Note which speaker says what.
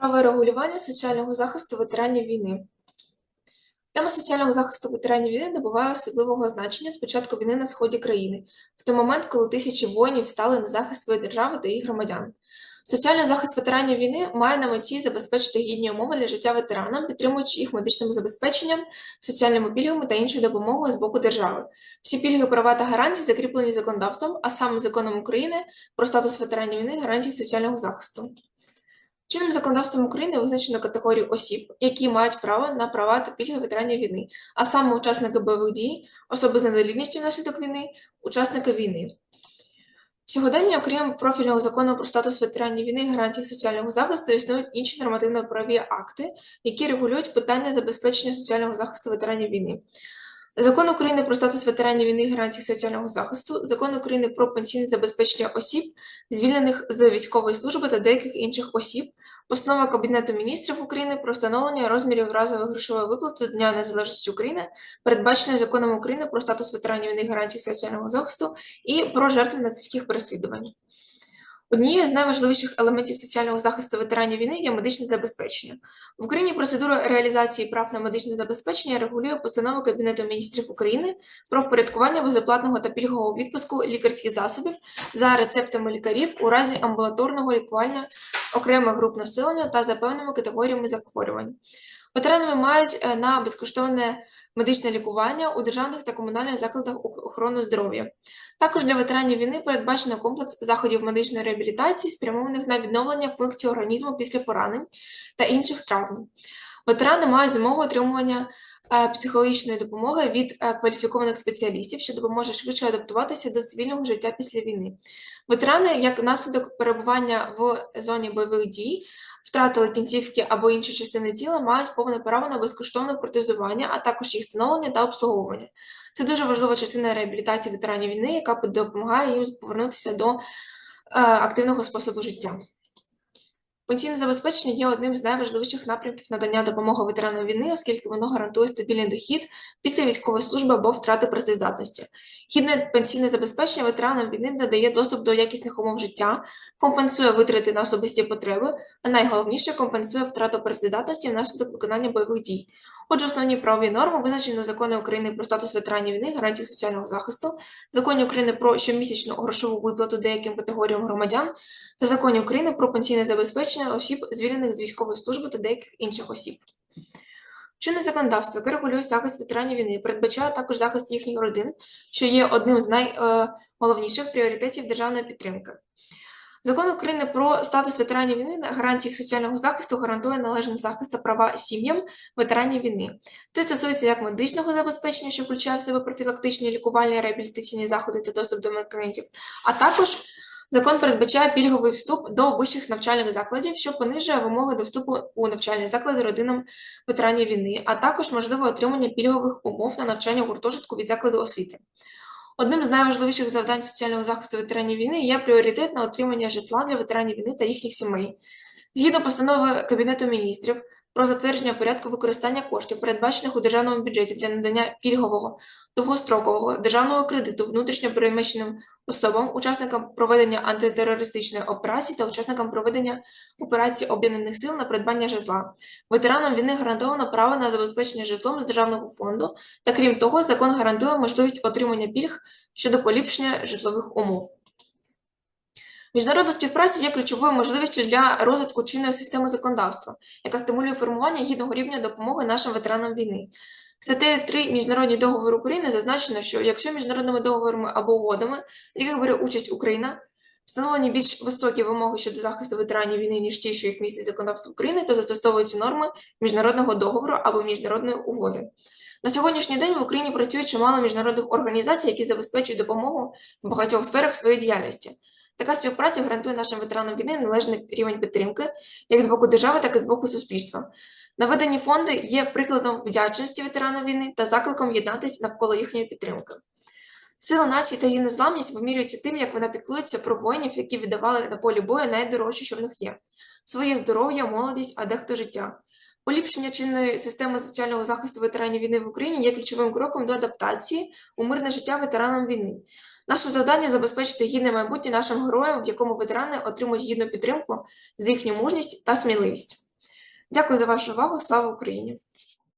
Speaker 1: Правове регулювання соціального захисту ветеранів війни. Тема соціального захисту ветеранів війни набуває особливого значення з початку війни на сході країни, в той момент, коли тисячі воїнів стали на захист своєї держави та її громадян. Соціальний захист ветеранів війни має на меті забезпечити гідні умови для життя ветеранам, підтримуючи їх медичним забезпеченням, соціальними пільгами та іншою допомогою з боку держави. Всі пільги, права та гарантії закріплені законодавством, а саме законом України про статус ветеранів війни, гарантії соціального захисту. Чинним законодавством України визначено категорію осіб, які мають право на права та пільги ветеранів війни, а саме учасники бойових дій, особи з інвалідністю внаслідок війни, учасники війни. Сьогодення, окрім профільного закону про статус ветеранів війни і гарантій соціального захисту, існують інші нормативно-правові акти, які регулюють питання забезпечення соціального захисту ветеранів війни. Закон України про статус ветеранів війни і гарантій соціального захисту, Закон України про пенсійне забезпечення осіб, звільнених з військової служби та деяких інших осіб, Постанова Кабінету міністрів України про встановлення розмірів разової грошової виплати Дня Незалежності України, передбаченої законом України про статус ветеранів війни гарантій соціального захисту і про жертв нацистських переслідувань. Однією з найважливіших елементів соціального захисту ветеранів війни є медичне забезпечення. В Україні процедуру реалізації прав на медичне забезпечення регулює постанова Кабінету міністрів України про впорядкування безоплатного та пільгового відпуску лікарських засобів за рецептами лікарів у разі амбулаторного лікування окремих груп населення та за певними категоріями захворювань. Ветеранами мають е, на безкоштовне медичне лікування у державних та комунальних закладах охорони здоров'я. Також для ветеранів війни передбачено комплекс заходів медичної реабілітації, спрямованих на відновлення функцій організму після поранень та інших травм. Ветерани мають змогу отримування е, психологічної допомоги від е, кваліфікованих спеціалістів, що допоможе швидше адаптуватися до цивільного життя після війни. Ветерани, як наслідок перебування в зоні бойових дій, втратили кінцівки або інші частини тіла, мають повне право на безкоштовне протезування, а також їх встановлення та обслуговування. Це дуже важлива частина реабілітації ветеранів війни, яка допомагає їм повернутися до е, активного способу життя. Пенсійне забезпечення є одним з найважливіших напрямків надання допомоги ветеранам війни, оскільки воно гарантує стабільний дохід після військової служби або втрати працездатності. Гідне пенсійне забезпечення ветеранам війни надає доступ до якісних умов життя, компенсує витрати на особисті потреби, а найголовніше компенсує втрату працездатності внаслідок виконання бойових дій. Отже, основні правові норми визначені закони України про статус ветеранів війни, гарантії соціального захисту, законі України про щомісячну грошову виплату деяким категоріям громадян та законі України про пенсійне забезпечення осіб, звільнених з військової служби та деяких інших осіб. Чинне законодавство, яке регулює захист ветеранів війни, передбачає також захист їхніх родин, що є одним з найголовніших пріоритетів державної підтримки. Закон України про статус ветеранів війни гарантії соціального захисту гарантує належний захист та права сім'ям ветеранів війни. Це стосується як медичного забезпечення, що включає в себе профілактичні лікувальні реабілітаційні заходи та доступ до медикаментів, а також закон передбачає пільговий вступ до вищих навчальних закладів, що понижує вимоги до вступу у навчальні заклади родинам ветеранів війни, а також можливе отримання пільгових умов на навчання в гуртожитку від закладу освіти. Одним з найважливіших завдань соціального захисту ветеранів війни є пріоритетне отримання житла для ветеранів війни та їхніх сімей. Згідно постанови Кабінету міністрів про затвердження порядку використання коштів, передбачених у державному бюджеті для надання пільгового довгострокового державного кредиту внутрішньо переміщеним особам, учасникам проведення антитерористичної операції та учасникам проведення операції об'єднаних сил на придбання житла. Ветеранам війни гарантовано право на забезпечення житлом з державного фонду, та крім того, закон гарантує можливість отримання пільг щодо поліпшення житлових умов. Міжнародна співпраця є ключовою можливістю для розвитку чинної системи законодавства, яка стимулює формування гідного рівня допомоги нашим ветеранам війни. Статтею 3 Міжнародні договори України зазначено, що якщо міжнародними договорами або угодами, в яких бере участь Україна, встановлені більш високі вимоги щодо захисту ветеранів війни, ніж ті, що їх містить законодавство України, то застосовуються норми міжнародного договору або міжнародної угоди. На сьогоднішній день в Україні працює чимало міжнародних організацій, які забезпечують допомогу в багатьох сферах своєї діяльності. Така співпраця гарантує нашим ветеранам війни належний рівень підтримки як з боку держави, так і з боку суспільства. Наведені фонди є прикладом вдячності ветеранам війни та закликом єднатися навколо їхньої підтримки. Сила нації та її незламність вимірюється тим, як вона піклується про воїнів, які віддавали на полі бою найдорожче, що в них є своє здоров'я, молодість, а дехто життя. Поліпшення чинної системи соціального захисту ветеранів війни в Україні є ключовим кроком до адаптації у мирне життя ветеранам війни. Наше завдання забезпечити гідне майбутнє нашим героям, в якому ветерани отримують гідну підтримку за їхню мужність та сміливість. Дякую за вашу увагу. Слава Україні!